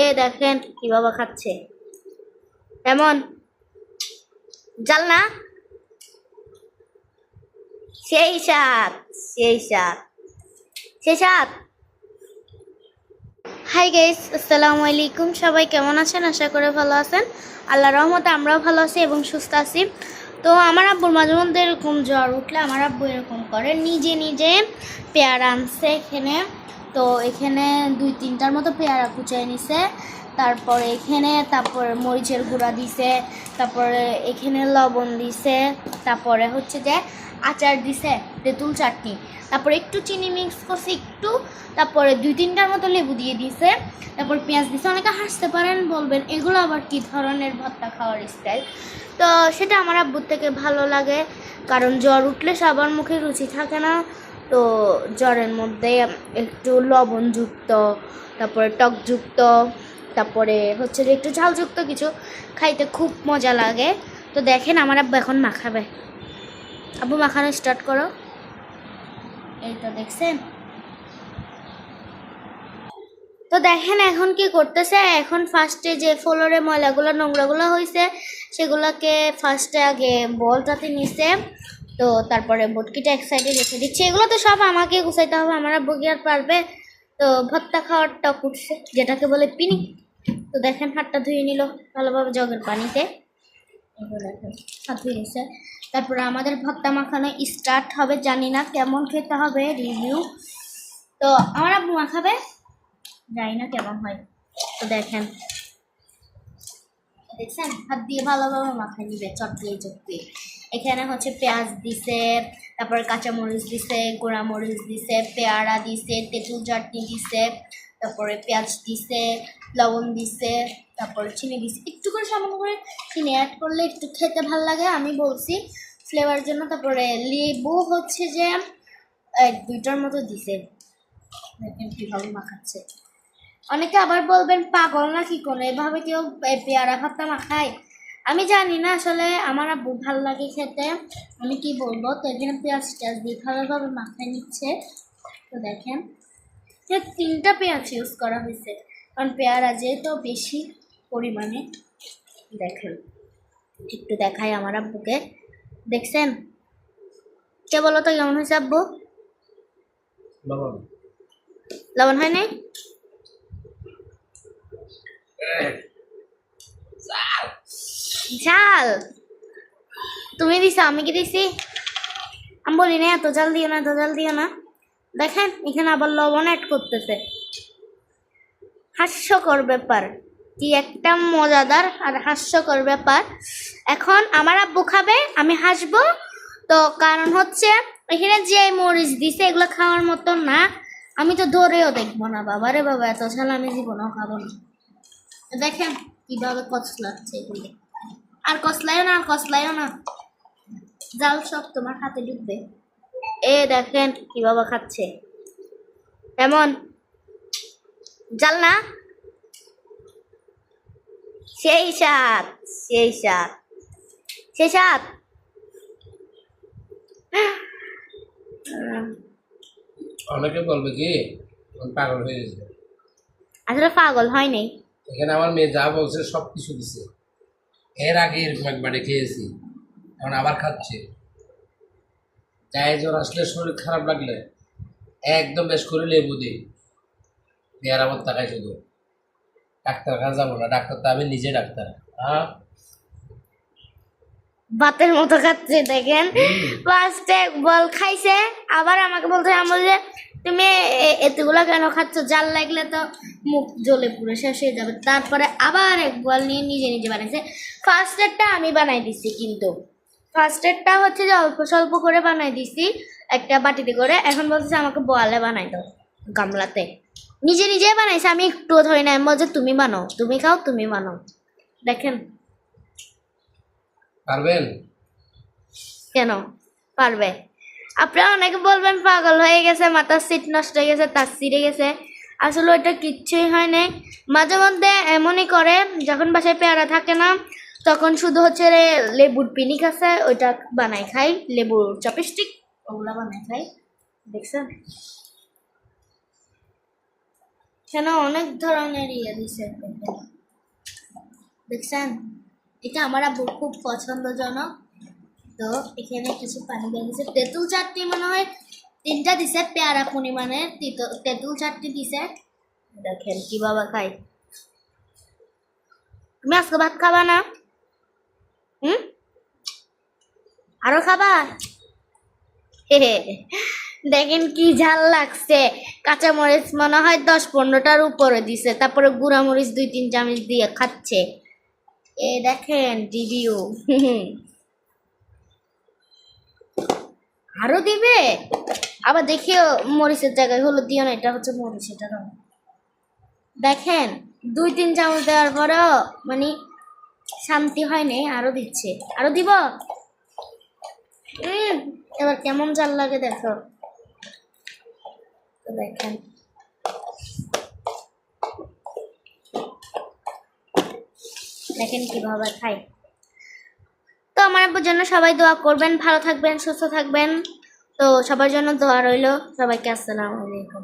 এ দেখেন কি বাবা খাচ্ছে। এমন জাল না? সেই সাত সেই সাত সেই সাত হাই গাইস আসসালামু আলাইকুম। সবাই কেমন আছেন? আশা করে ভালো আছেন। আল্লাহ রহমতে আমরাও ভালো আছি এবং সুস্থ আছি। তো আমার আব্বুর মাঝে মধ্যে এরকম জ্বর উঠলে আমার আব্বু এরকম করে, নিজে নিজে পেয়ারা আনছে এখানে। তো এখানে দুই তিনটার মতো পেয়ারা কুচাই নিছে। তারপরে এখানে, তারপরে মরিচের গুঁড়া দিছে, তারপরে এখানে লবণ দিছে, তারপরে হচ্ছে যে আচার দিছে, তেঁতুল চাটনি। তারপরে একটু চিনি মিক্স করছে একটু, তারপরে দুই তিনটার মতো লেবু দিয়ে দিছে, তারপর পেঁয়াজ দিছে। অনেকে হাসতে পারেন, বলবেন, এগুলো আবার কি ধরনের ভর্তা খাওয়ার স্টাইল তো সেটা আমার আব্বুর থেকে ভালো লাগে, কারণ জ্বর উঠলে সবার মুখে রুচি থাকে না। তো জ্বরের মধ্যে একটু লবণযুক্ত, তারপরে টকযুক্ত, তারপরে হচ্ছে যে একটু ঝালযুক্ত কিছু খাইতে খুব মজা লাগে। তো দেখেন আমার আব্বু এখন মাখাবে। আব্বু মাখানো স্টার্ট করো। এই তো দেখছেন? তো দেখেন এখন কি করতেছে? এখন ফার্স্টে যে ফ্লোরে ময়লাগুলো, নোংরাগুলো হয়েছে সেগুলোকে ফার্স্টে আগে বলটাতে নিছে। তো তারপরে বটকিটা এক সাইডে রেখে দিচ্ছে। এগুলো তো সব আমাকে গুছাইতে হবে, আমার কি আর পারবে। তো ভত্তা খাওয়ার টক উঠছে যেটাকে বলে পিনি। তো দেখেন, হাতটা ধুয়ে নিল ভালোভাবে জগের পানিতে। হাত ধুয়ে নিছে। তারপরে আমাদের ভত্তা মাখানো স্টার্ট হবে, জানি না কেমন খেতে হবে রিভিউ তো আমার আব্বু মাখাবে? জানি না কেমন হয়। তো দেখেন, দেখছেন? হাত দিয়ে ভালোভাবে মাখায় নিবে চট দিয়ে চট দিয়ে এখানে হচ্ছে পেঁয়াজ দিছে, তারপর কাঁচামরিচ দিছে, গোড়ামরিচ দিছে, পেয়ারা দিছে, তেঁতুল চাটনি দিছে, তারপরে পেঁয়াজ দিছে, লবণ দিছে, তারপরে চিনি দিছে। একটু করে সামান্য করে চিনি অ্যাড করলে একটু খেতে ভালো লাগে, আমি বলছি ফ্লেভার জন্য। তারপরে লেবু হচ্ছে যে, এক দুইটার মতো দিছে। দেখেন কীভাবে মাখাচ্ছে। অনেকে আবার বলবেন, পাগল না কি কোনো? এভাবে কেউ পেয়ারা ভাতটা মাখায়? আমি জানি না আসলে আমার আব্বু ভালো লাগে খেতে। আমি কি বলব? তো এখানে পেঁয়াজ টেয়াজ দিয়ে ভালোভাবে মাখায় নিচ্ছে। তো দেখেন তিনটা পেঁয়াজ ইউজ করা হয়েছে। কারণ পেয়ারা যেহেতু বেশি পরিমাণে দেখেন একটু দেখাই আমার আব্বুকে। দেখছেন? কে বলো তো কেমন হয়েছে আব্বু? লবণ। লবণ হয় নাই? ঝাল তুমি দিছো, আমি কি দিছি? আমি বলি, না, এত জাল দিও না, এত জাল দিও না। দেখেন, এখানে আবার লবণ অ্যাড করতেছে। হাস্যকর ব্যাপার। কি একটা মজাদার আর হাস্যকর ব্যাপার। এখন আমার আব্বু খাবে, আমি হাসবো। তো কারণ হচ্ছে, এখানে যে মরিচ দিছে, এগুলো খাওয়ার মতো না। আমি তো ধরেও দেখব না, বাবা রে বাবা, এত ঝাল আমি জীবনেও খাব না। দেখেন কীভাবে কচলাচ্ছে এগুলো। আর কসলাইও না আর কসলাইও না। জাল সব তোমার হাতে ঢুকবে। এ দেখেন কি বাবা খাচ্ছে। এমন। জাল না। সেই সাত সেই সাত সেই সাত। অনেকে বলবে কি পাগল হয়ে গেছে। আসলে পাগল হয় নাই। এখানে আমার মেয়ে যা বলছে সব কিছু দিছে। এর আগে এরকম একবারে খেয়েছি এখন আবার খাচ্ছে। গায়ে জ্বর আসলে শরীর খারাপ লাগলে একদম বেশ করে লেবু দিই। দেয়ার আবার তাকাই শুধু। ডাক্তার কাছে যাব না ডাক্তার তো আমি নিজে ডাক্তার। হ্যাঁ? ভাতের মতো খাচ্ছে দেখেন। ফার্স্টে বল খাইছে আবার আমাকে বলছে আমার যে তুমি এতগুলো কেন খাচ্ছ? জাল লাগলে তো মুখ জ্বলে পুরো শেষ হয়ে যাবে। তারপরে আবার এক বল নিয়ে নিজে নিজে বানাইছে। ফার্স্ট এডটা আমি বানাই দিছি কিন্তু। ফার্স্ট এডটা হচ্ছে যে অল্প স্বল্প করে বানাই দিছি একটা বাটিতে করে। এখন বলতেছে আমাকে বয়ালে বানাই দাও গামলাতে। নিজে নিজে বানাইছে আমি একটুও ধরি না। বলছে তুমি বানাও। তুমি খাও তুমি বানাও। দেখেন। পারবেন? কেন? পারবে। আপনারা অনেকে বলবেন পাগল হয়ে গেছে, মাথার সিট নষ্ট হয়ে গেছে, তার সিটে গেছে। আসলে ওইটা কিচ্ছুই হয় নাই। মাঝে মধ্যে এমনই করে, যখন বাসায় পেয়ারা থাকে না, তখন শুধু হচ্ছে রে লেবুর পিনিক আছে, ওইটা বানাই খাই, লেবুর চপস্টিক ওগুলা বানাই খাই। দেখছেন? এখানে অনেক ধরনের ইয়ে দিছে দেখছেন? এটা আমার আব্বুর খুব পছন্দজনক। তো এখানে কিছু পানি দিয়ে দিছে তেঁতুল চাটনি মনে হয়, তিনটা দিছে পেয়ারা পরিমাণের তিতো- তেঁতুল চাটনি দিছে। দেখেন কি বাবা খাই তুমি আজকে ভাত খাবা না? হুম? আরও খাবা? দেখেন কি ঝাল লাগছে। কাঁচা মরিচ মনে হয় দশ পনেরোটার উপরে দিছে, তারপরে গুঁড়া মরিচ দুই তিন চামচ দিয়ে খাচ্ছে। এ দেখেন রিভিউ আরও দিবে? আবার দেখিও মরিচের জায়গায়, হলুদ দিও না, এটা হচ্ছে মরিচ এটা। দেখেন, দুই তিন চামচ দেওয়ার পরেও মানে শান্তি হয়নি, আরও দিচ্ছে। আরও দিব? এবার কেমন জাল লাগে দেখো। দেখেন। দেখেন কীভাবে তো আমার আব্বুর জন্য সবাই দোয়া করবেন, ভালো থাকবেন, সুস্থ থাকবেন। তো সবার জন্য দোয়া রইল। সবাইকে আসসালামু আলাইকুম।